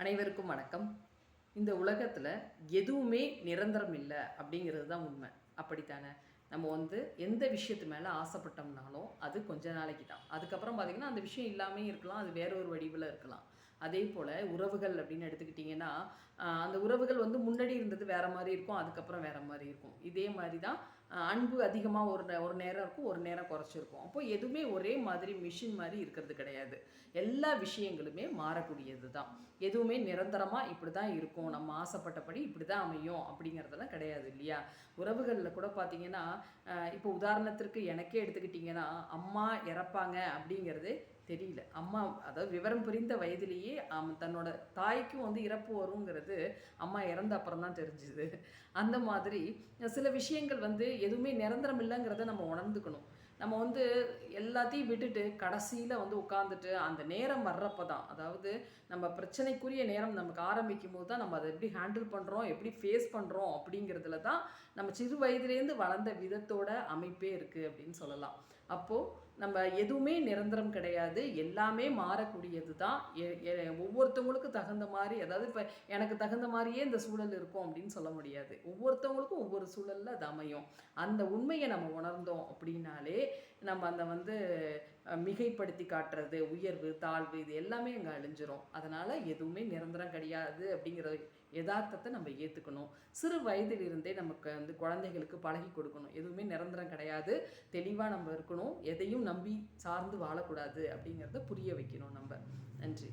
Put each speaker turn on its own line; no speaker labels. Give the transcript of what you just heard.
அனைவருக்கும் வணக்கம். இந்த உலகத்தில் எதுவுமே நிரந்தரம் இல்லை அப்படிங்கிறது தான் உண்மை. அப்படித்தானே? நம்ம வந்து எந்த விஷயத்து மேலே ஆசைப்பட்டோம்னாலும் அது கொஞ்ச நாளைக்கு தான். அதுக்கப்புறம் பார்த்திங்கன்னா அந்த விஷயம் இல்லாமே இருக்கலாம் அது வேற ஒரு வடிவில் இருக்கலாம். அதே போல் உறவுகள் அப்படின்னு எடுத்துக்கிட்டிங்கன்னா அந்த உறவுகள் வந்து முன்னாடி இருந்தது வேற மாதிரி இருக்கும் அதுக்கப்புறம் வேறு மாதிரி இருக்கும். இதே மாதிரி தான் அன்பு அதிகமாக ஒரு ஒரு நேரம் இருக்கும் ஒரு நேரம் குறைச்சிருக்கும். அப்போ எதுவுமே ஒரே மாதிரி மிஷின் மாதிரி இருக்கிறது கிடையாது. எல்லா விஷயங்களுமே மாறக்கூடியது தான். எதுவுமே நிரந்தரமாக இப்படி தான் இருக்கும். நம்ம ஆசைப்பட்டபடி இப்படி தான் அமையும் அப்படிங்கிறதெல்லாம் கிடையாது இல்லையா? உறவுகளில் கூட பார்த்தீங்கன்னா இப்போ உதாரணத்திற்கு எனக்கே எடுத்துக்கிட்டிங்கன்னா அம்மா இறப்பாங்க அப்படிங்கிறது தெரியல. அம்மா அதாவது விவரம் புரிந்த வயதிலேயே தன்னோட தாய்க்கும் வந்து இறப்பு வருங்கிறது அம்மா இறந்த அப்புறம் தான் தெரிஞ்சுது. அந்த மாதிரி சில விஷயங்கள் வந்து எதுவுமே நிரந்தரம் இல்லைங்கிறத நம்ம உணர்ந்துக்கணும். நம்ம வந்து எல்லாத்தையும் விட்டுட்டு கடைசியில் வந்து உட்காந்துட்டு அந்த நேரம் வர்றப்போ தான் அதாவது நம்ம பிரச்சனைக்குரிய நேரம் நமக்கு ஆரம்பிக்கும் போது தான் நம்ம அதை எப்படி ஹேண்டில் பண்ணுறோம் எப்படி ஃபேஸ் பண்ணுறோம் அப்படிங்கிறதுல தான் நம்ம சிறு வயதிலேருந்து வளர்ந்த விதத்தோட அமைப்பே இருக்குது அப்படின்னு சொல்லலாம். அப்போது நம்ம எதுவுமே நிரந்தரம் கிடையாது எல்லாமே மாறக்கூடியது தான் எ- ஒவ்வொருத்தவங்களுக்கும் தகுந்த மாதிரி அதாவது இப்போ எனக்கு தகுந்த மாதிரியே இந்த சூழல் இருக்கும் அப்படின்னு சொல்ல முடியாது. ஒவ்வொருத்தவங்களுக்கும் ஒவ்வொரு சூழலில் அது அமையும். அந்த உண்மையை நம்ம உணர்ந்தோம் அப்படின்னாலே நம்ம அந்த வந்து மிகைப்படுத்தி காட்டுறது உயர்வு தாழ்வு இது எல்லாமே அங்கே அழிஞ்சிரும். அதனால் எதுவுமே நிரந்தரம் கிடையாது அப்படிங்கிற யதார்த்தத்தை நம்ம ஏற்றுக்கணும் சிறு வயதிலிருந்தே நமக்கு வந்து குழந்தைகளுக்கு பழகி கொடுக்கணும். எதுவுமே நிரந்தரம் கிடையாது. தெளிவாக நம்ம இருக்கணும். எதையும் நம்பி சார்ந்து வாழக்கூடாது அப்படிங்கிறத புரிய வைக்கணும் நம்ம. நன்றி.